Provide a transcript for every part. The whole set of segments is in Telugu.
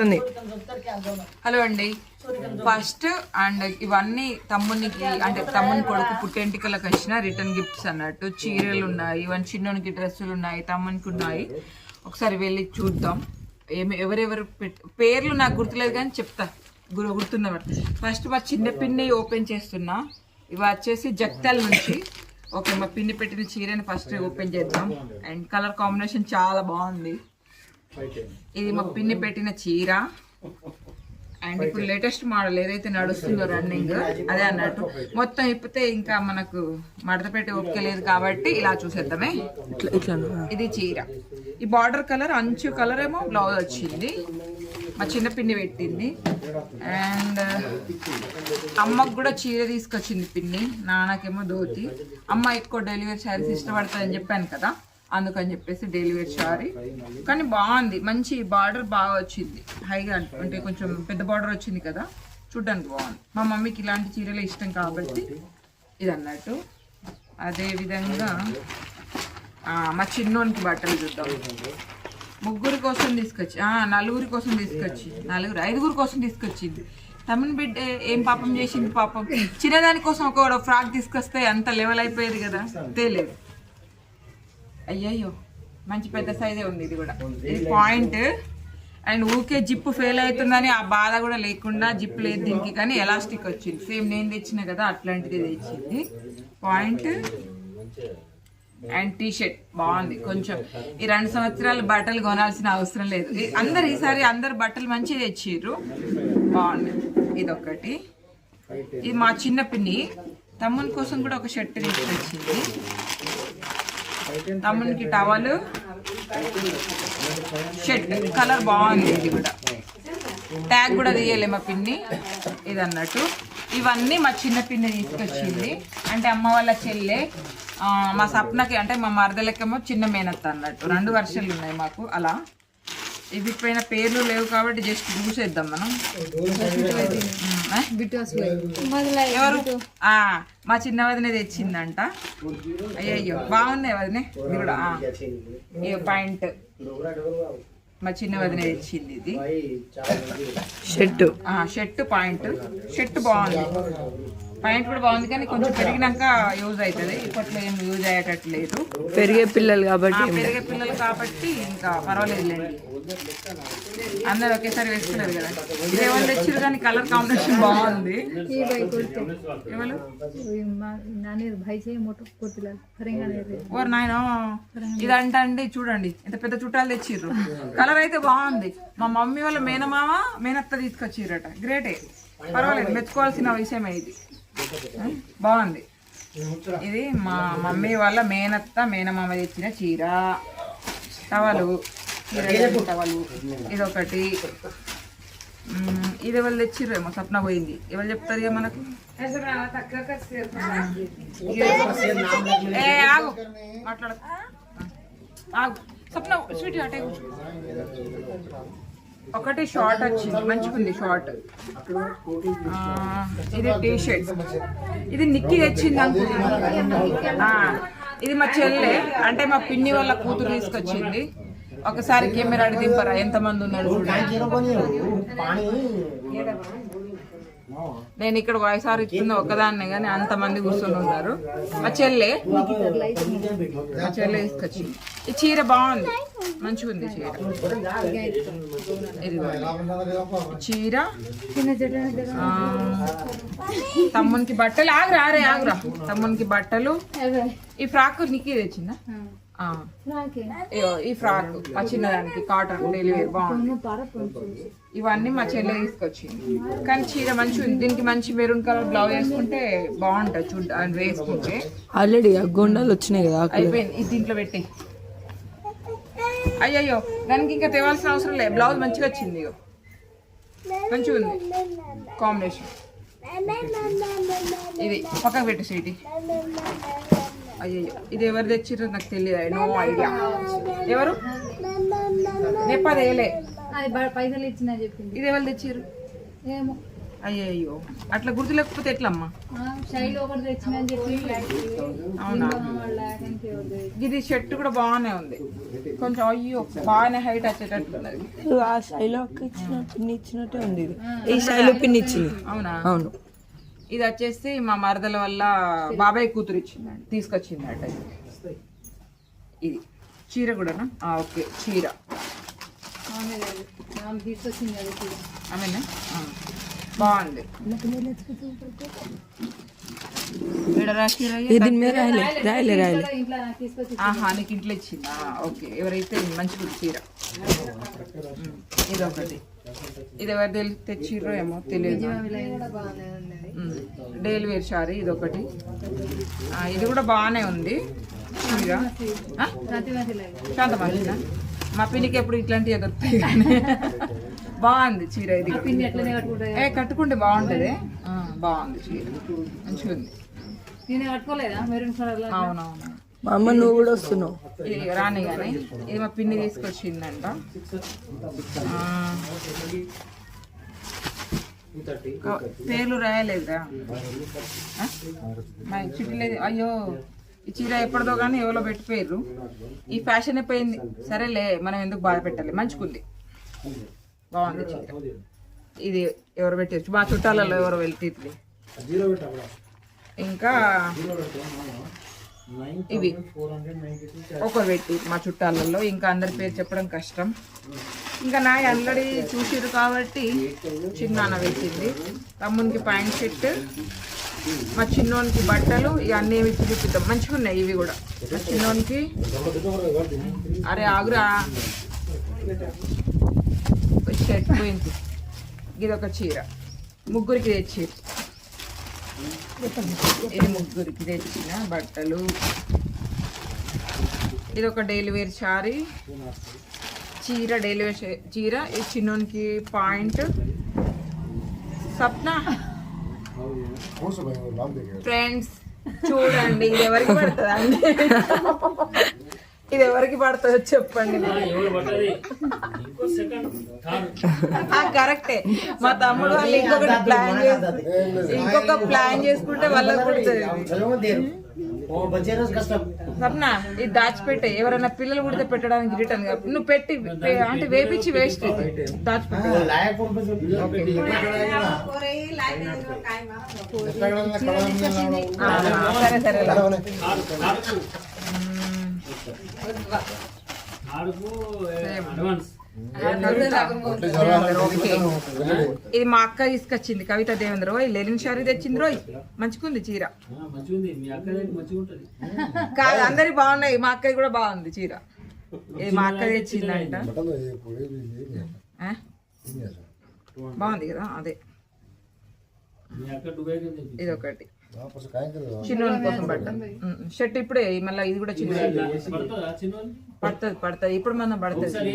వస్తుంది హలో అండి. ఫస్ట్ అండ్ ఇవన్నీ తమ్మునికి అంటే తమ్ముని కొడుకు పుట్టెంటికలకు వచ్చిన రిటర్న్ గిఫ్ట్స్ అన్నట్టు. చీరలు ఉన్నాయి ఇవన్నీ చిన్నోనికి డ్రెస్సులు ఉన్నాయి తమ్మునికి ఉన్నాయి. ఒకసారి వెళ్ళి చూద్దాం. ఏమి ఎవరెవరు పేర్లు నాకు గుర్తులేదు కానీ చెప్తా. గురు గుర్తున్నవారు ఫస్ట్ మా చిన్న పిన్ని ఓపెన్ చేస్తున్నా. ఇవి వచ్చేసి జక్తల్ నుంచి. ఓకే మా పిన్ని పెట్టిన చీరని ఫస్ట్ ఓపెన్ చేద్దాం. అండ్ కలర్ కాంబినేషన్ చాలా బాగుంది. ఇది మా పిన్ని పెట్టిన చీర. అండ్ ఇప్పుడు లేటెస్ట్ మోడల్ ఏదైతే నడుస్తుందో రన్నింగ్ అదే అన్నట్టు. మొత్తం ఇప్పితే ఇంకా మనకు మడత పెట్టి ఓపిక లేదు కాబట్టి ఇలా చూసేద్దామే. ఇట్లా ఇట్లా ఇది చీర. ఈ బార్డర్ కలర్ అంచు కలర్ ఏమో బ్లౌజ్ వచ్చింది. మా చిన్న పిన్ని పెట్టింది. అండ్ అమ్మకు కూడా చీర తీసుకొచ్చింది పిన్ని. నాన్నకేమో ధోతి. అమ్మ ఎక్కువ డెలివరీ శారీస్ ఇష్టపడుతుందని చెప్పాను కదా. అందుకని చెప్పేసి డెలివరీ శారీ కానీ బాగుంది. మంచి బార్డర్ బాగా వచ్చింది. హైగా అంటే కొంచెం పెద్ద బార్డర్ వచ్చింది కదా. చూడ్డానికి బాగుంది. మా మమ్మీకి ఇలాంటి చీరలు ఇష్టం కాబట్టి ఇది అన్నట్టు అదే విధంగా మా చిన్నోనికి బట్టలు చూద్దాం. ముగ్గురి కోసం తీసుకొచ్చి నలుగురి కోసం తీసుకొచ్చి నలుగురు ఐదుగురు కోసం తీసుకొచ్చింది. తమిళ బిడ్డ ఏం పాపం చేసింది పాపం? చిన్నదాని కోసం ఒక ఫ్రాక్ తీసుకొస్తే అంత లెవెల్ అయిపోయేది కదా. తెలియదు అయ్యయ్యో మంచి పెద్ద సైజే ఉంది ఇది కూడా. ఇది పాయింట్ అండ్ ఊకే జిప్పు ఫెయిల్ అవుతుందని ఆ బాధ కూడా లేకుండా జిప్ లేదు దీనికి కానీ ఎలాస్టిక్ వచ్చింది. సేమ్ నేను తెచ్చిన కదా అట్లాంటిది తెచ్చింది. పాయింట్ అండ్ టీ షర్ట్ బాగుంది. కొంచెం ఈ రెండు సంవత్సరాలు బట్టలు కొనాల్సిన అవసరం లేదు. అందరు ఈసారి అందరు బట్టలు మంచిగా తెచ్చిర్రు. బాగుంది. ఇదొకటి ఇది మా చిన్న పిన్ని. తమ్ముని కోసం కూడా ఒక షర్ట్ తీసుకొచ్చింది. తమ్మునికి టవల్. షర్ట్ కలర్ బాగుంది ఇది కూడా. ట్యాగ్ కూడా తీయలే మా పిన్ని. ఇది అన్నట్టు ఇవన్నీ మా చిన్న పిన్ని తీసుకొచ్చింది. అంటే అమ్మ వాళ్ళ చెల్లె మా సప్నకి అంటే మా మరదలకేమో చిన్న మేనత్త అన్నట్టు. రెండు వర్షాలు ఉన్నాయి మాకు అలా. ఇవి పైన పేర్లు లేవు కాబట్టి జస్ట్ చూసేద్దాం మనం? ఎవరు? మా చిన్న వదిన తెచ్చిందంట. అయ్యయ్యో బాగున్నాయి వదినే ఇది కూడా పాయింట్. మా చిన్న వదిన తెచ్చింది ఇది. షర్ట్. Shirt pant. షర్ట్ బాగుంది. పాయింట్ కూడా బాగుంది కానీ కొంచెం పెరిగినాక యూజ్ అవుతుంది. ఇప్పట్లో ఏం యూజ్ అయ్యేటట్టు లేదు. పెరిగే పిల్లలు కాబట్టి పెరిగే పిల్లలు కాబట్టి ఇంకా పర్వాలేదులేండి అందరు ఒకేసారి వేసుకున్నారు కదా. ఇది ఎవరు తెచ్చారు కానీ కలర్ కాంబినేషన్ బాగుంది. ఓరు నాయన. ఇదంటే అండి చూడండి. ఎంత పెద్ద చుట్టాలు తెచ్చిర్రు. కలర్ అయితే బాగుంది. మా మమ్మీ వాళ్ళ మేనమామ మేనత్త తీసుకొచ్చిర్రట. గ్రేటే పర్వాలేదు మెచ్చుకోవాల్సిన విషయమే ఇది. బాగుంది. ఇది మా మమ్మీ వాళ్ళ మేనత్త మేనమామ తెచ్చిన చీర. టవలు. ఇదొకటి. ఉం, ఇది ఎవరు తెచ్చిర్రేమో సప్న పోయింది. ఎవరు చెప్తారు ఇక మనకు? ఆగు. మాట్లాడ. ఆగు. స్వప్న స్వీట్ అటే కూర్చో. ఒకటి షార్ట్ వచ్చింది మంచిగుంది షార్ట్. ఇది టీ షర్ట్ ఇది నిక్కి తెచ్చింది అనుకుంటున్నాను ఇది మా చెల్లె అంటే మా పిన్ని వాళ్ళ కూతురు తీసుకొచ్చింది. ఒకసారి కెమెరా అడి దింపరా ఎంతమంది ఉన్నారు నేను ఇక్కడ వయసారి ఇచ్చింది ఒక్కదాన్నే కానీ అంతమంది కూర్చొని ఉన్నారు. మా చెల్లె. మా చెల్లె తీసుకొచ్చింది ఈ చీర బాగుంది. మంచిగా ఉంది చీర. చీర. తమ్మునికి బట్టలు. ఆగురా ఆరే ఆగురా. తమ్మునికి బట్టలు. ఈ ఫ్రాక్ నీకే తెచ్చిందా? ఈ ఫ్రాక్ ఆ చిన్నదానికి కాటన్ డెలివరీ బాగుంది. ఇవన్నీ మా చెల్లె తీసుకొచ్చింది. కానీ చీర ఉంది. దీనికి మంచి మెరూన్ కలర్ బ్లౌజ్ వేసుకుంటే బాగుంటుంది చూడ వేసుకుంటే. ఆల్రెడీ ఆ గొండాలు వచ్చినాయి కదా. అయిపోయింది. ఇది దీంట్లో పెట్టి అయ్యయ్యో దానికి ఇంకా తేవాల్సిన అవసరం లేదు బ్లౌజ్ మంచిగా వచ్చింది ఇగో. మంచిగా ఉంది. కాంబినేషన్. ఇది పక్కకు పెట్టు స్వీటీ అయ్యయ్యో ఇది ఎవరు తెచ్చిర్రో నాకు తెలియదు నో ఐడియా ఎవరు? నెప్పదేలే. అది పైసలు ఇచ్చిన చెప్పింది. ఇది ఎవరు తెచ్చిర్రు? ఏమో. అయ్యయ్యో అట్లా గుర్తు లేకపోతే ఎట్లమ్మా? అవునా? ఇది షర్ట్ కూడా బాగానే ఉంది. కొంచెం అయ్యో బాగానే హైట్ వచ్చేటట్టు ఉన్నది ఆ శైలో అక్క ఇచ్చిన పిన్ని ఇచ్చినట్టే ఉంది ఇది. ఈ శైలు పిన్ని ఇచ్చింది. అవునా? అవును. ఇది వచ్చేసి మా మరదల వల్ల బాబాయ్ కూతురు ఇచ్చిందండి తీసుకొచ్చిందట ఇది. ఇది. చీర కూడానా? ఆ, ఓకే చీర. ఆమెనా. బాగుంది. నాకు ఇంట్లో ఇచ్చిందా? ఓకే ఎవరైతే మంచిగా చీర. ఉమ్, ఇది ఒకటి ఇది ఎవరు తెలి తెచ్చిర్రో ఏమో తెలియదు. కూడా బాగానే ఉన్నది డైలీ వేర్ శారీ ఇది ఒకటి ఇది కూడా బాగానే ఉంది. చీర మా పిన్నికి ఎప్పుడు ఇట్లాంటివి దొరుకుతాయి కానీ. బాగుంది చీర ఇది. పిన్ని ఎట్లనే కట్టుకుంటాయి? ఏ కట్టుకుంటే బాగుంటది. ఆ, బాగుంది చీర. మంచిగా ఉంది నేను కట్టుకోలేదా? మెరూన్ కలర్లో అవునవును. మా అమ్మ నువ్వు కూడా వస్తున్నావు. ఇది రాని కానీ ఇది మా పిన్ని తీసుకొచ్చిందంట. పేర్లు రాయలేదురా? మా చుట్టలేదు అయ్యో ఈ చీర ఎప్పటిదో కానీ ఎవరో పెట్టిపోయారు ఈ ఫ్యాషన్ అయిపోయింది. సరేలే మనం ఎందుకు బాధ పెట్టాలి? మంచుకుంది బాగుంది చీర. ఇది ఎవరు పెట్టచ్చు మా చుట్టాలలో ఎవరు వెళ్తే ఇంకా ఇవి. ఒకరు పెట్టి మా చుట్టాలలో. ఇంకా అందరి పేరు చెప్పడం కష్టం. ఇంకా నా ఆల్రెడీ చూసిరు కాబట్టి చిన్నాన్న పెట్టింది తమ్మునికి ప్యాంట్ షర్ట్ మా చిన్నోనికి బట్టలు ఇవన్నీ ఇచ్చి చూపిద్దాం మంచిగా ఉన్నాయి ఇవి కూడా. మా చిన్నోనికి అరే ఆగురా. షర్ట్ పోయింది. ఇది ఒక చీర. ముగ్గురికి తెచ్చిర్రు. ఇది ముగ్గురికి తెచ్చిన బట్టలు. ఇది ఒక డైలీ వేర్ శారీ. చీర డైలీ వేర్ షే- చీర ఈ చిన్నోనికి పాయింట్. సప్న ఫ్రెండ్స్ చూడండి ఇది ఎవరికి పడుతుంది అండి ఇది ఎవరికి పడుతుందో చెప్పండి. ఆ, కరెక్టే. మా తమ్ముడు వాళ్ళు ఇంకొకటి ప్లాన్ ఇంకొక ప్లాన్ చేసుకుంటే వాళ్ళకి పడుతుంది సప్న ఇది దాచిపెట్టే. ఎవరైనా పిల్లలు పుడితే పెట్టడానికి రిటర్న్గా నువ్వు పెట్టి అంటే వేపించి వేస్ట్. దాచిపెట్టే. సరే సరే. ఇది మా అక్క తీసుకొచ్చింది. కవిత దేవేంద్ర రోయ్. లెనిన్ షారీ తెచ్చింది రోయ్. మంచిగుంది చీర. అక్క కాదు అందరి బాగున్నాయి. మా అక్కది కూడా బాగుంది చీర. ఇది మా అక్క తెచ్చిందంట? బాగుంది. కదా అదే. అక్క. ఇది ఒకటి కోసం షర్ట్ ఇప్పుడే మళ్ళీ ఇది కూడా చిన్న పడుతుందా? పడుతుంది పడుతుంది. ఇప్పుడు మనం సరే పడుతుంది?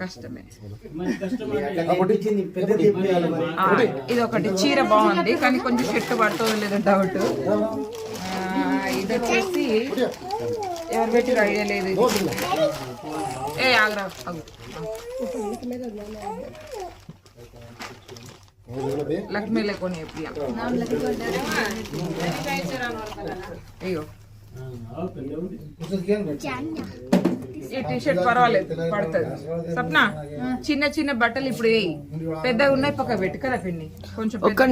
కష్టమే. ఇది ఒకటి. చీర బాగుంది కానీ కొంచెం షర్ట్ పడుతుందో లేదో డౌట్ ఇది వచ్చేసి ఎవరు పెట్టి ఐడియా లేదు ఇది. ఏ ఆగ్రా ఆగు. లక్ష్మీ లేకొని ఈ పర్వాలేదు పడుతుంది. సప్న చిన్న చిన్న బట్టలు ఇప్పుడు వేయి పెద్దగా ఉన్నాయి పక్క పెట్టు కదా పిండి కొంచెం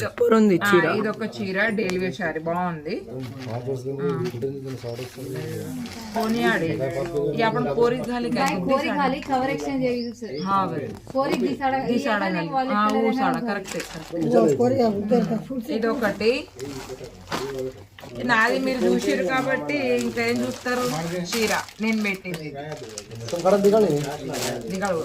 సూపర్ ఉంది ఆ, చీర ఇది ఒక చీర డైలీ వేర్ శారీ బాగుంది कोणी आडे ये आपण पोरी झाली काय कोरी खाली कवर एक्सचेंज येईल सर हा बरं कोरी दिसाडा ఈ సాడా ఆ ఊ సాడా కరెక్ట్ ఇది ఒకటి నాది మీరు చూసారు కాబట్టి ఇంకేం చూస్తారు? చీర. నేను పెట్టింది. దిగాడు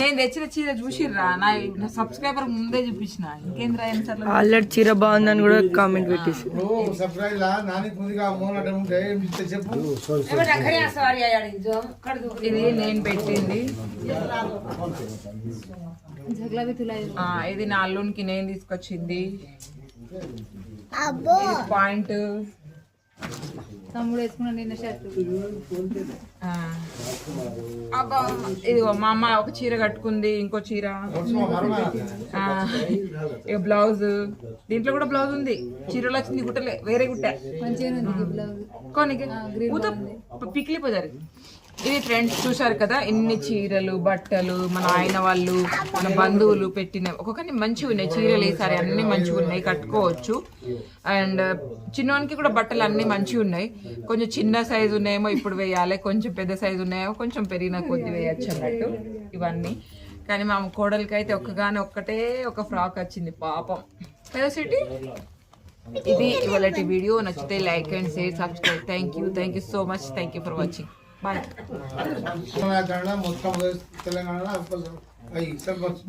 నేను తెచ్చిన చీర చూసిర్రా? నా సబ్స్క్రైబర్ ముందే చూపించిన. ఇంకేం చీర ఆల్రెడీ చీర బాగుందని కూడా కామెంట్ పెట్టేసి. ఇది నేను పెట్టింది. ఇది నా అల్లునికి నేను తీసుకొచ్చింది. పాయింట్. తమ్ముడు వేసుకున్న నిన్న షర్ట్ అబ్బా ఇదిగో మా అమ్మ ఒక చీర కట్టుకుంది ఇంకో చీర. ఆ, ఇక బ్లౌజ్. దీంట్లో కూడా బ్లౌజ్ ఉంది. చీరలో వచ్చింది గుట్టలే వేరే గుట్ట. కొనికి. ఊత పిక్లీ పోదారు ఇది ఫ్రెండ్స్ చూశారు కదా? ఎన్ని చీరలు బట్టలు మన ఆయన వాళ్ళు మన బంధువులు పెట్టిన ఒక్కొక్కరిని మంచిగా ఉన్నాయి. చీరలు వేసారి అన్ని మంచిగా ఉన్నాయి. కట్టుకోవచ్చు. అండ్ చిన్నవానికి కూడా బట్టలు అన్ని మంచిగా ఉన్నాయి. కొంచెం చిన్న సైజు ఉన్నాయేమో ఇప్పుడు వేయాలి. కొంచెం పెద్ద సైజు ఉన్నాయేమో కొంచెం పెరిగిన కొద్ది వేయచ్చు అన్నట్టు ఇవన్నీ. కానీ మా కోడలికి అయితే ఒక్కగానే ఒక్కటే ఒక ఫ్రాక్ వచ్చింది. పాపం. కదా సిటీ ఇది ఇవాళ వీడియో. నచ్చితే like and share subscribe thank you thank you so much thank you for watching bye Telangana మొత్తం తెలంగాణ అయి సర్పంచ్